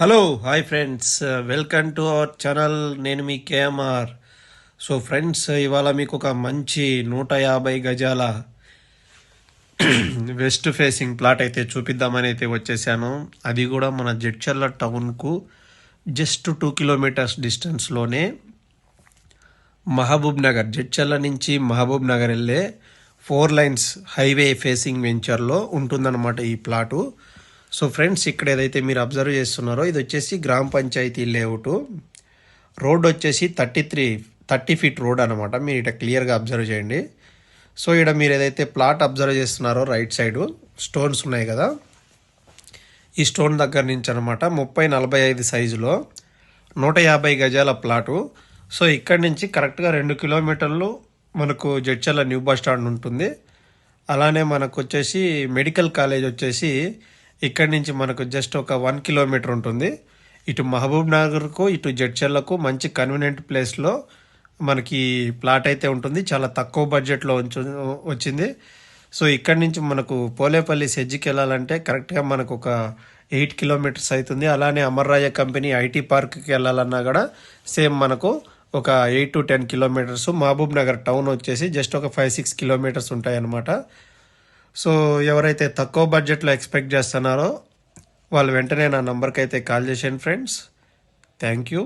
Hello hi friends welcome to our channel నేను మీ KMR so friends ఇవాళ మీకు ఒక మంచి నూట యాభై గజాల వెస్ట్ ఫేసింగ్ ప్లాట్ అయితే చూపిద్దామని అయితే వచ్చేసాను. అది కూడా మన జడ్చర్ల టౌన్కు జస్ట్ టూ కిలోమీటర్స్ డిస్టెన్స్లోనే మహబూబ్ నగర్ జడ్చర్ల నుంచి మహబూబ్ నగర్ వెళ్ళే ఫోర్ లైన్స్ హైవే ఫేసింగ్ వెంచర్లో ఉంటుందన్నమాట ఈ ప్లాటు సో ఫ్రెండ్స్ ఇక్కడ ఏదైతే మీరు అబ్జర్వ్ చేస్తున్నారో ఇది వచ్చేసి గ్రామ పంచాయతీ లేఅవుట్. రోడ్ వచ్చేసి thirty three thirty feet road అనమాట మీరు ఇక్కడ క్లియర్గా అబ్జర్వ్ చేయండి. సో ఇక్కడ మీరు ఏదైతే ప్లాట్ అబ్జర్వ్ చేస్తున్నారో రైట్ సైడ్ స్టోన్స్ ఉన్నాయి కదా. ఈ స్టోన్ దగ్గర నుంచి అనమాట ముప్పై నలభై ఐదు సైజులో నూట యాభై గజాల ప్లాటు. సో ఇక్కడి నుంచి కరెక్ట్గా రెండు కిలోమీటర్లు మనకు జడ్చర్ల న్యూ బస్ స్టాండ్ ఉంటుంది. అలానే మనకు వచ్చేసి మెడికల్ కాలేజ్ వచ్చేసి ఇక్కడి నుంచి మనకు జస్ట్ ఒక వన్ కిలోమీటర్ ఉంటుంది. ఇటు మహబూబ్ నగర్కు ఇటు జడ్చర్లకు మంచి కన్వీనియంట్ ప్లేస్లో మనకి ప్లాట్ అయితే ఉంటుంది. చాలా తక్కువ బడ్జెట్లో ఉంచు వచ్చింది. సో ఇక్కడి నుంచి మనకు పోలేపల్లి సెజ్జికి వెళ్ళాలంటే కరెక్ట్గా మనకు ఒక ఎయిట్ కిలోమీటర్స్ అవుతుంది. అలానే అమర్రాయ కంపెనీ ఐటీ పార్క్కి వెళ్ళాలన్నా కూడా సేమ్ మనకు ఒక eight to ten kilometres Mahabub Nagar town వచ్చేసి జస్ట్ ఒక ఫైవ్ సిక్స్ కిలోమీటర్స్ ఉంటాయన్నమాట. సో ఎవరైతే తక్కువ బడ్జెట్లో ఎక్స్పెక్ట్ చేస్తున్నారో వాళ్ళు వెంటనే నా నంబర్కి అయితే కాల్ చేసేయండి ఫ్రెండ్స్ థ్యాంక్ యూ